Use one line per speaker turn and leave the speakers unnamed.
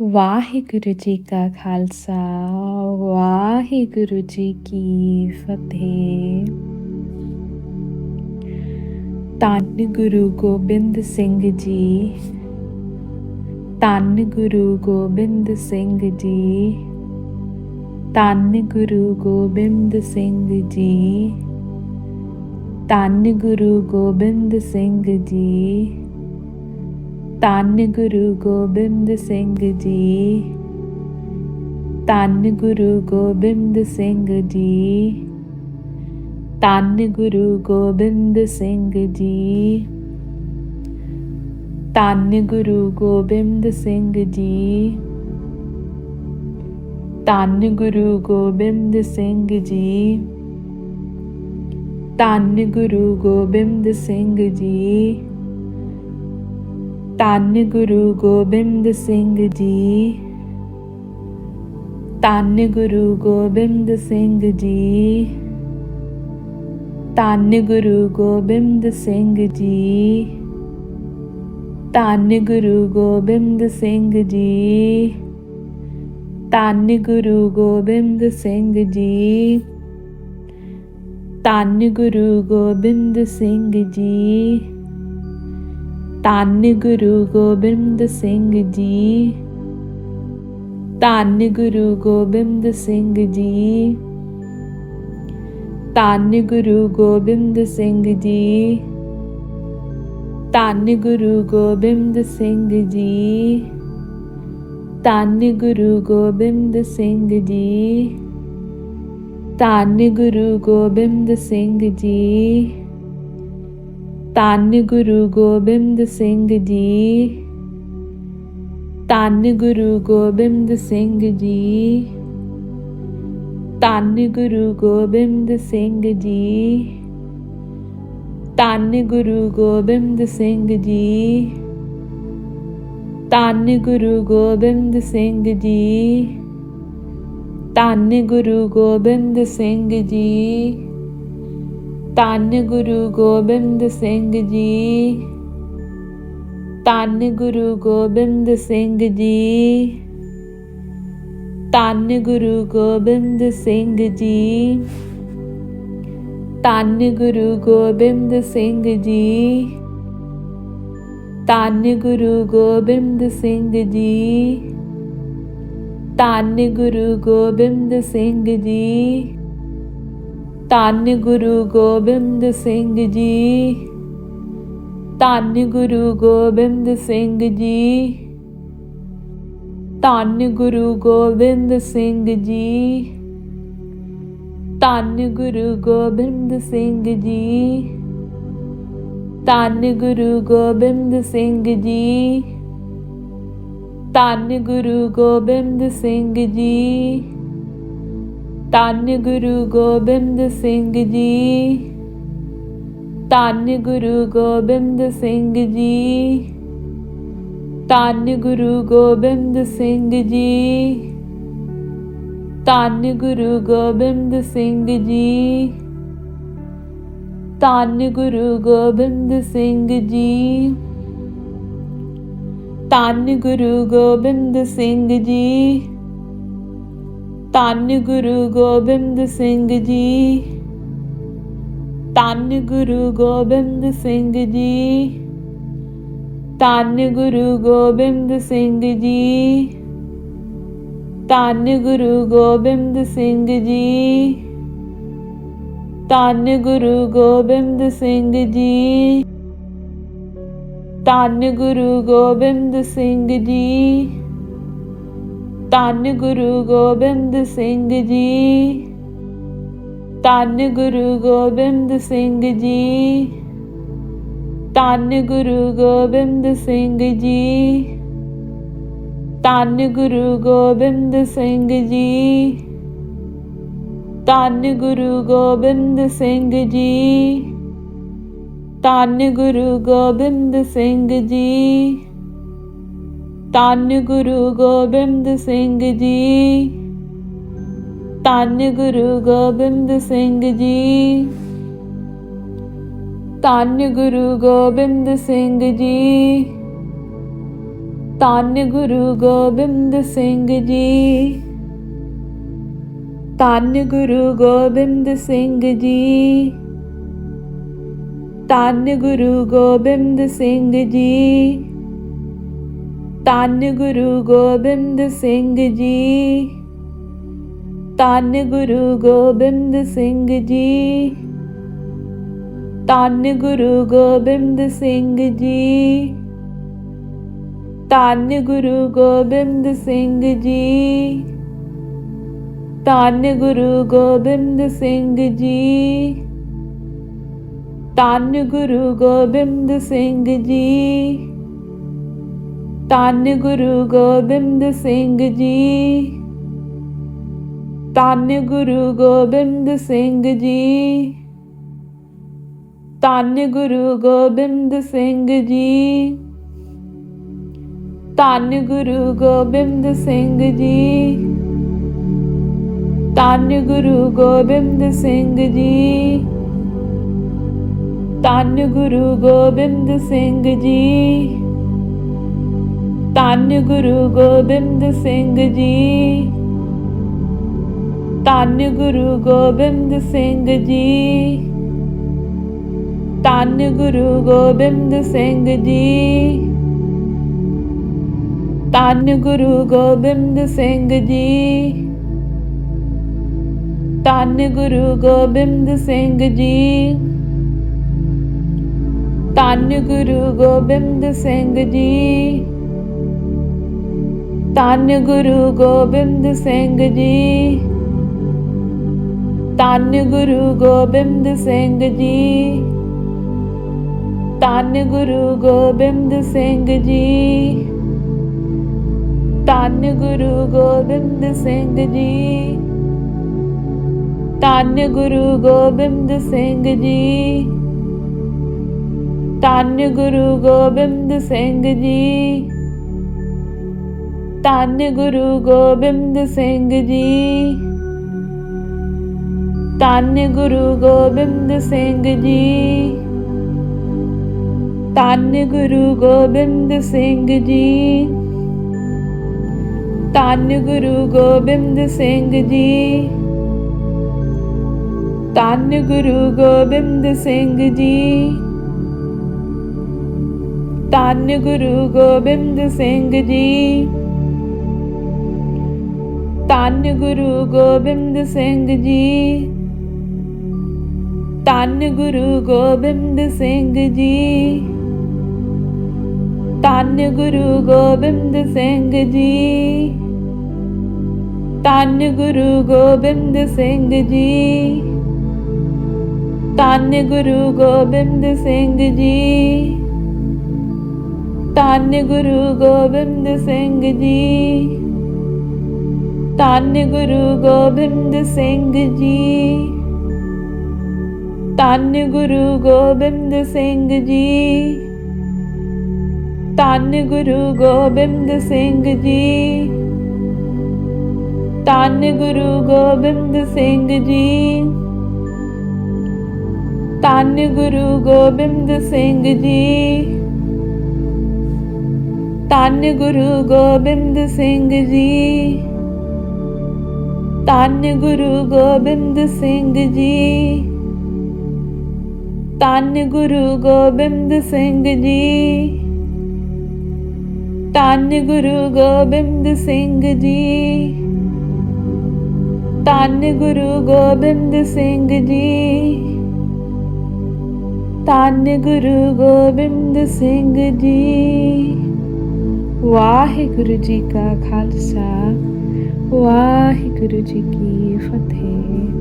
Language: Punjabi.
ਵਾਹਿਗੁਰੂ ਜੀ ਕਾ ਖਾਲਸਾ, ਵਾਹਿਗੁਰੂ ਜੀ ਕੀ ਫਤਿਹ। ਧੰਨ ਗੁਰੂ ਗੋਬਿੰਦ ਸਿੰਘ ਜੀ, ਧੰਨ ਗੁਰੂ ਗੋਬਿੰਦ ਸਿੰਘ ਜੀ, ਧੰਨ ਗੁਰੂ ਗੋਬਿੰਦ ਸਿੰਘ ਜੀ, ਧੰਨ ਗੁਰੂ ਗੋਬਿੰਦ ਸਿੰਘ ਜੀ। ਧੰਨ ਗੁਰੂ ਗੋਬਿੰਦ ਸਿੰਘ ਜੀ। ਧੰਨ ਗੁਰੂ ਗੋਬਿੰਦ ਸਿੰਘ ਜੀ। ਧੰਨ ਗੁਰੂ ਗੋਬਿੰਦ ਸਿੰਘ ਜੀ। ਧੰਨ ਗੁਰੂ ਗੋਬਿੰਦ ਸਿੰਘ ਜੀ। ਧੰਨ ਗੁਰੂ ਗੋਬਿੰਦ ਸਿੰਘ ਜੀ। ਧੰਨ ਗੁਰੂ ਗੋਬਿੰਦ ਸਿੰਘ ਜੀ। ਧੰਨ ਗੁਰੂ ਗੋਬਿੰਦ ਸਿੰਘ ਜੀ। ਧੰਨ ਗੁਰੂ ਗੋਬਿੰਦ ਸਿੰਘ ਜੀ। ਧੰਨ ਗੁਰੂ ਗੋਬਿੰਦ ਸਿੰਘ ਜੀ। ਧੰਨ ਗੁਰੂ ਗੋਬਿੰਦ ਸਿੰਘ ਜੀ। ਧੰਨ ਗੁਰੂ ਗੋਬਿੰਦ ਸਿੰਘ ਜੀ। ਧੰਨ ਗੁਰੂ ਗੋਬਿੰਦ ਸਿੰਘ ਜੀ। ਧੰਨ ਗੁਰੂ ਗੋਬਿੰਦ ਸਿੰਘ ਜੀ। ਧੰਨ ਗੁਰੂ ਗੋਬਿੰਦ ਸਿੰਘ ਜੀ। ਧੰਨ ਗੁਰੂ ਗੋਬਿੰਦ ਸਿੰਘ ਜੀ। ਧੰਨ ਗੁਰੂ ਗੋਬਿੰਦ ਸਿੰਘ ਜੀ। ਧੰਨ ਗੁਰੂ ਗੋਬਿੰਦ ਸਿੰਘ ਜੀ। ਧੰਨ ਗੁਰੂ ਗੋਬਿੰਦ ਸਿੰਘ ਜੀ। ਧੰਨ ਗੁਰੂ ਗੋਬਿੰਦ ਸਿੰਘ ਜੀ। ਧੰਨ ਗੁਰੂ ਗੋਬਿੰਦ ਸਿੰਘ ਜੀ। ਧੰਨ ਗੁਰੂ ਗੋਬਿੰਦ ਸਿੰਘ ਜੀ। ਧੰਨ ਗੁਰੂ ਗੋਬਿੰਦ ਸਿੰਘ ਜੀ। ਧੰਨ ਗੁਰੂ ਗੋਬਿੰਦ ਸਿੰਘ ਜੀ। ਧੰਨ ਗੁਰੂ ਗੋਬਿੰਦ ਸਿੰਘ ਜੀ। ਧੰਨ ਗੁਰੂ ਗੋਬਿੰਦ ਸਿੰਘ ਜੀ। ਧੰਨ ਗੁਰੂ ਗੋਬਿੰਦ ਸਿੰਘ ਜੀ। ਧੰਨ ਗੁਰੂ ਗੋਬਿੰਦ ਸਿੰਘ ਜੀ। ਧੰਨ ਗੁਰੂ ਗੋਬਿੰਦ ਸਿੰਘ ਜੀ। ਧੰਨ ਗੁਰੂ ਗੋਬਿੰਦ ਸਿੰਘ ਜੀ। ਧੰਨ ਗੁਰੂ ਗੋਬਿੰਦ ਸਿੰਘ ਜੀ। ਧੰਨ ਗੁਰੂ ਗੋਬਿੰਦ ਸਿੰਘ ਜੀ। ਧੰਨ ਗੁਰੂ ਗੋਬਿੰਦ ਸਿੰਘ ਜੀ। ਧੰਨ ਗੁਰੂ ਗੋਬਿੰਦ ਸਿੰਘ ਜੀ। ਧੰਨ ਗੁਰੂ ਗੋਬਿੰਦ ਸਿੰਘ ਜੀ। ਧੰਨ ਗੁਰੂ ਗੋਬਿੰਦ ਸਿੰਘ ਜੀ। ਧੰਨ ਗੁਰੂ ਗੋਬਿੰਦ ਸਿੰਘ ਜੀ। ਧੰਨ ਗੁਰੂ ਗੋਬਿੰਦ ਸਿੰਘ ਜੀ। ਧੰਨ ਗੁਰੂ ਗੋਬਿੰਦ ਸਿੰਘ ਜੀ। ਧੰਨ ਗੁਰੂ ਗੋਬਿੰਦ ਸਿੰਘ ਜੀ। ਧੰਨ ਗੁਰੂ ਗੋਬਿੰਦ ਸਿੰਘ ਜੀ। ਧੰਨ ਗੁਰੂ ਗੋਬਿੰਦ ਸਿੰਘ ਜੀ। ਧੰਨ ਗੁਰੂ ਗੋਬਿੰਦ ਸਿੰਘ ਜੀ। ਧੰਨ ਗੁਰੂ ਗੋਬਿੰਦ ਸਿੰਘ ਜੀ। ਧੰਨ ਗੁਰੂ ਗੋਬਿੰਦ ਸਿੰਘ ਜੀ। ਧੰਨ ਗੁਰੂ ਗੋਬਿੰਦ ਸਿੰਘ ਜੀ। ਧੰਨ ਗੁਰੂ ਗੋਬਿੰਦ ਸਿੰਘ ਜੀ। ਧੰਨ ਗੁਰੂ ਗੋਬਿੰਦ ਸਿੰਘ ਜੀ। ਧੰਨ ਗੁਰੂ ਗੋਬਿੰਦ ਸਿੰਘ ਜੀ। ਧੰਨ ਗੁਰੂ ਗੋਬਿੰਦ ਸਿੰਘ ਜੀ। ਧੰਨ ਗੁਰੂ ਗੋਬਿੰਦ ਸਿੰਘ ਜੀ। ਧੰਨ ਗੁਰੂ ਗੋਬਿੰਦ ਸਿੰਘ ਜੀ। ਧੰਨ ਗੁਰੂ ਗੋਬਿੰਦ ਸਿੰਘ ਜੀ। ਧੰਨ ਗੁਰੂ ਗੋਬਿੰਦ ਸਿੰਘ ਜੀ। ਧੰਨ ਗੁਰੂ ਗੋਬਿੰਦ ਸਿੰਘ ਜੀ। ਧੰਨ ਗੁਰੂ ਗੋਬਿੰਦ ਸਿੰਘ ਜੀ। ਧੰਨ ਗੁਰੂ ਗੋਬਿੰਦ ਸਿੰਘ ਜੀ। ਧੰਨ ਗੁਰੂ ਗੋਬਿੰਦ ਸਿੰਘ ਜੀ। ਧੰਨ ਗੁਰੂ ਗੋਬਿੰਦ ਸਿੰਘ ਜੀ। ਧੰਨ ਗੁਰੂ ਗੋਬਿੰਦ ਸਿੰਘ ਜੀ। ਧੰਨ ਗੁਰੂ ਗੋਬਿੰਦ ਸਿੰਘ ਜੀ। ਧੰਨ ਗੁਰੂ ਗੋਬਿੰਦ ਸਿੰਘ ਜੀ। ਧੰਨ ਗੁਰੂ ਗੋਬਿੰਦ ਸਿੰਘ ਜੀ। ਧੰਨ ਗੁਰੂ ਗੋਬਿੰਦ ਸਿੰਘ ਜੀ। ਧੰਨ ਗੁਰੂ ਗੋਬਿੰਦ ਸਿੰਘ ਜੀ। ਧੰਨ ਗੁਰੂ ਗੋਬਿੰਦ ਸਿੰਘ ਜੀ। ਧੰਨ ਗੁਰੂ ਗੋਬਿੰਦ ਸਿੰਘ ਜੀ। ਧੰਨ ਗੁਰੂ ਗੋਬਿੰਦ ਸਿੰਘ ਜੀ। ਧੰਨ ਗੁਰੂ ਗੋਬਿੰਦ ਸਿੰਘ ਜੀ। ਧੰਨ ਗੁਰੂ ਗੋਬਿੰਦ ਸਿੰਘ ਜੀ। ਧੰਨ ਗੁਰੂ ਗੋਬਿੰਦ ਸਿੰਘ ਜੀ। ਧੰਨ ਗੁਰੂ ਗੋਬਿੰਦ ਸਿੰਘ ਜੀ। ਧੰਨ ਗੁਰੂ ਗੋਬਿੰਦ ਸਿੰਘ ਜੀ। ਧੰਨ ਗੁਰੂ ਗੋਬਿੰਦ ਸਿੰਘ ਜੀ। ਧੰਨ ਗੁਰੂ ਗੋਬਿੰਦ ਸਿੰਘ ਜੀ। ਧੰਨ ਗੁਰੂ ਗੋਬਿੰਦ ਸਿੰਘ ਜੀ। ਧੰਨ ਗੁਰੂ ਗੋਬਿੰਦ ਸਿੰਘ ਜੀ। ਧੰਨ ਗੁਰੂ ਗੋਬਿੰਦ ਸਿੰਘ ਜੀ। ਧੰਨ ਗੁਰੂ ਗੋਬਿੰਦ ਸਿੰਘ ਜੀ। ਧੰਨ ਗੁਰੂ ਗੋਬਿੰਦ ਸਿੰਘ ਜੀ। ਧੰਨ ਗੁਰੂ ਗੋਬਿੰਦ ਸਿੰਘ ਜੀ। ਧੰਨ ਗੁਰੂ ਗੋਬਿੰਦ ਸਿੰਘ ਜੀ। ਧੰਨ ਗੁਰੂ ਗੋਬਿੰਦ ਸਿੰਘ ਜੀ। ਧੰਨ ਗੁਰੂ ਗੋਬਿੰਦ ਸਿੰਘ ਜੀ। ਧੰਨ ਗੁਰੂ ਗੋਬਿੰਦ ਸਿੰਘ ਜੀ। ਧੰਨ ਗੁਰੂ ਗੋਬਿੰਦ ਸਿੰਘ ਜੀ। ਧੰਨ ਗੁਰੂ ਗੋਬਿੰਦ ਸਿੰਘ ਜੀ। ਧੰਨ ਗੁਰੂ ਗੋਬਿੰਦ ਸਿੰਘ ਜੀ। ਧੰਨ ਗੁਰੂ ਗੋਬਿੰਦ ਸਿੰਘ ਜੀ। ਧੰਨ ਗੁਰੂ ਗੋਬਿੰਦ ਸਿੰਘ ਜੀ। ਧੰਨ ਗੁਰੂ ਗੋਬਿੰਦ ਸਿੰਘ ਜੀ। ਧੰਨ ਗੁਰੂ ਗੋਬਿੰਦ ਸਿੰਘ ਜੀ। ਧੰਨ ਗੁਰੂ ਗੋਬਿੰਦ ਸਿੰਘ ਜੀ। ਧੰਨ ਗੁਰੂ ਗੋਬਿੰਦ ਸਿੰਘ ਜੀ। ਧੰਨ ਗੁਰੂ ਗੋਬਿੰਦ ਸਿੰਘ ਜੀ। ਧੰਨ ਗੁਰੂ ਗੋਬਿੰਦ ਸਿੰਘ ਜੀ। ਧੰਨ ਗੁਰੂ ਗੋਬਿੰਦ ਸਿੰਘ ਜੀ। ਧੰਨ ਗੁਰੂ ਗੋਬਿੰਦ ਸਿੰਘ ਜੀ। ਧੰਨ ਗੁਰੂ ਗੋਬਿੰਦ ਸਿੰਘ ਜੀ। ਧੰਨ ਗੁਰੂ ਗੋਬਿੰਦ ਸਿੰਘ ਜੀ। ਧੰਨ ਗੁਰੂ ਗੋਬਿੰਦ ਸਿੰਘ ਜੀ। ਧੰਨ ਗੁਰੂ ਗੋਬਿੰਦ ਸਿੰਘ ਜੀ। ਧੰਨ ਗੁਰੂ ਗੋਬਿੰਦ ਸਿੰਘ ਜੀ। ਧੰਨ ਗੁਰੂ ਗੋਬਿੰਦ ਸਿੰਘ ਜੀ। ਧੰਨ ਗੁਰੂ ਗੋਬਿੰਦ ਸਿੰਘ ਜੀ। ਧੰਨ ਗੁਰੂ ਗੋਬਿੰਦ ਸਿੰਘ ਜੀ। ਧੰਨ ਗੁਰੂ ਗੋਬਿੰਦ ਸਿੰਘ ਜੀ। ਧੰਨ ਗੁਰੂ ਗੋਬਿੰਦ ਸਿੰਘ ਜੀ। ਵਾਹਿਗੁਰੂ ਜੀ ਕਾ ਖਾਲਸਾ। ਵਾਹਿਗੁਰੂ ਜੀ ਕੀ ਫਤਿਹ।